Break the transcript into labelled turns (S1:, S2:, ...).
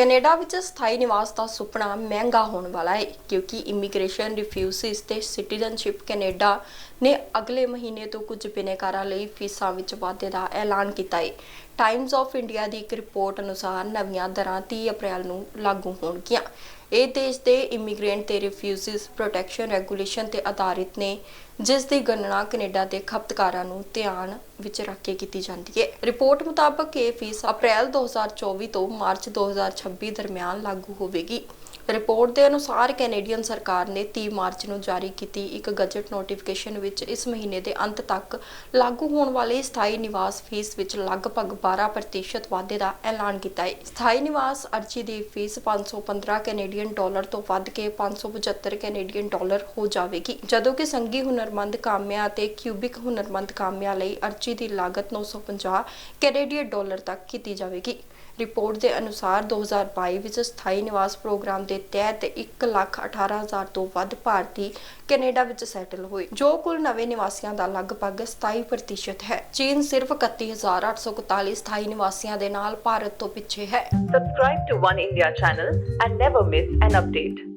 S1: Canada ਵਿੱਚ ਸਥਾਈ ਨਿਵਾਸ ਦਾ ਸੁਪਨਾ ਮਹਿੰਗਾ ਹੋਣ ਵਾਲਾ ਹੈ, ਕਿਉਂਕਿ ਇਮੀਗ੍ਰੇਸ਼ਨ ਰਿਫਿਊਜੀਸ ਤੇ ਸਿਟੀਜ਼ਨਸ਼ਿਪ ਕੈਨੇਡਾ ਨੇ ਅਗਲੇ ਮਹੀਨੇ ਤੋਂ ਕੁਝ ਬਿਨੇਕਾਰਾਂ ਲਈ ਫੀਸਾਂ ਵਿੱਚ ਵਾਧੇ ਦਾ ਐਲਾਨ ਕੀਤਾ ਹੈ। ਟਾਈਮਜ਼ ਆਫ ਇੰਡੀਆ ਦੀ ਇੱਕ ਰਿਪੋਰਟ ਅਨੁਸਾਰ ਨਵੀਆਂ ਦਰਾਂ 30 ਅਪ੍ਰੈਲ ਨੂੰ ਲਾਗੂ ਹੋਣਗੀਆਂ। ਇਹ ਦੇਸ਼ ਦੇ ਇਮੀਗ੍ਰੈਂਟ ਤੇ ਰਿਫਿਊਜੀਸ ਪ੍ਰੋਟੈਕਸ਼ਨ ਰੈਗੂਲੇਸ਼ਨ ਤੇ ਆਧਾਰਿਤ ਨੇ, ਜਿਸ ਦੀ ਗਣਨਾ ਕੈਨੇਡਾ ਦੇ ਖਪਤਕਾਰਾਂ ਨੂੰ ਧਿਆਨ ਵਿੱਚ ਰੱਖ ਕੇ ਕੀਤੀ ਜਾਂਦੀ ਹੈ। ਰਿਪੋਰਟ ਮੁਤਾਬਕ ਇਹ ਫੀਸ ਅਪ੍ਰੈਲ 2024 ਤੋਂ ਮਾਰਚ 2026 ਦਰਮਿਆਨ ਲਾਗੂ ਹੋਵੇਗੀ। ਰਿਪੋਰਟ ਦੇ ਅਨੁਸਾਰ ਕੈਨੇਡੀਅਨ ਸਰਕਾਰ ਨੇ 30 ਮਾਰਚ ਨੂੰ ਜਾਰੀ ਕੀਤੀ ਇੱਕ ਗਜਟ ਨੋਟੀਫਿਕੇਸ਼ਨ ਵਿੱਚ ਇਸ ਮਹੀਨੇ ਦੇ ਅੰਤ ਤੱਕ ਲਾਗੂ ਹੋਣ ਵਾਲੀ ਸਥਾਈ ਨਿਵਾਸ ਫੀਸ ਵਿੱਚ ਲਗਭਗ 12% ਵਾਧੇ ਦਾ ਐਲਾਨ ਕੀਤਾ ਹੈ। ਸਥਾਈ ਨਿਵਾਸ ਅਰਜ਼ੀ ਦੀ ਫੀਸ 515 ਕੈਨੇਡੀਅਨ ਡਾਲਰ ਤੋਂ ਵੱਧ ਕੇ 575 ਕੈਨੇਡੀਅਨ ਡਾਲਰ ਹੋ ਜਾਵੇਗੀ। ਜਦੋਂ ਕਿ ਸੰਗੀ ਹੁਨਰਮੰਦ ਕਾਮਿਆਂ ਅਤੇ ਕਿਊਬਿਕ ਹੁਨਰਮੰਦ ਕਾਮਿਆਂ ਲਈ ਅਰਜ਼ੀ ਦੀ ਲਾਗਤ 950 ਕੈਨੇਡੀਅਨ ਡਾਲਰ ਤੱਕ ਕੀਤੀ ਜਾਵੇਗੀ। ਰਿਪੋਰਟ ਦੇ ਅਨੁਸਾਰ 2022 ਵਿੱਚ ਸਥਾਈ ਨਿਵਾਸ ਪ੍ਰੋਗਰਾਮ ਦੇ ਤਹਿਤ 118000 ਤੋਂ ਵੱਧ ਭਾਰਤੀ ਕੈਨੇਡਾ ਵਿੱਚ ਸੈਟਲ ਹੋਏ, ਜੋ ਕੁੱਲ ਨਵੇਂ ਨਿਵਾਸੀਆਂ ਦਾ ਲਗਭਗ 27% ਹੈ ਚੀਨ ਸਿਰਫ 31841 ਸਥਾਈ ਨਿਵਾਸੀਆਂ ਦੇ ਨਾਲ ਭਾਰਤ ਤੋਂ ਪਿੱਛੇ ਹੈ
S2: Subscribe to One India channel and never miss an update.